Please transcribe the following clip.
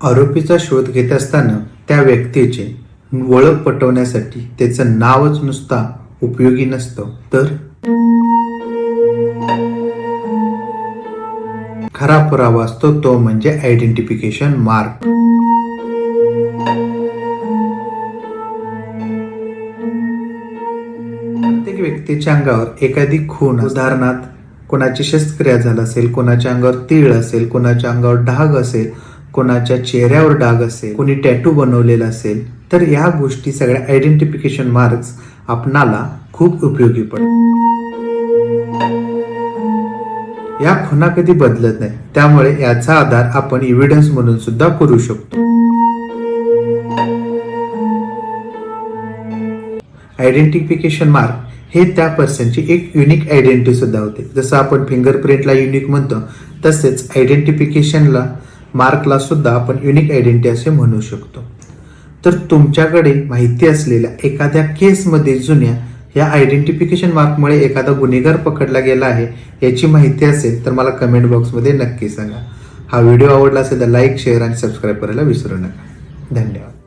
आरोपीचा शोध घेत असताना त्या व्यक्तीचे ओळख पटवण्यासाठी त्याचं नावच नुसता उपयोगी नसतं. तर? खरा पुरावा असतो तो म्हणजे आयडेंटिफिकेशन मार्क प्रत्येक व्यक्तीच्या अंगावर एखादी खून उदाहरणार्थ कोणाची शस्त्रक्रिया झाला असेल कोणाच्या अंगावर तीळ असेल कोणाच्या अंगावर डाग असेल कोणाच्या चेहऱ्यावर डाग असेल कोणी टॅटू बनवलेला असेल तर या गोष्टी सगळ्या आयडेंटिफिकेशन मार्क्स आपणाला खूप उपयोगी पडतात. या खुणा कधी बदलत नाही. त्यामुळे याचा आधार आपण इव्हिडन्स म्हणून सुद्धा करू शकतो. आयडेंटिफिकेशन मार्क हे त्या पर्सनची एक युनिक आयडेंटिटी सुद्धा होते. जसं आपण फिंगरप्रिंटला युनिक म्हणतो तसेच आयडेंटिफिकेशनला मार्कला सुद्धा आपण युनिक आयडेंटिटी असे म्हणू शकतो. तर तुमच्याकडे माहिती असलेल्या एखाद्या केसमध्ये जुन्या या आयडेंटिफिकेशन मार्कमुळे एखादा गुन्हेगार पकडला गेला आहे याची माहिती असेल तर मला कमेंट बॉक्समध्ये नक्की सांगा. हा व्हिडिओ आवडला असेल तर लाईक शेअर आणि सबस्क्राईब करायला विसरू नका. धन्यवाद.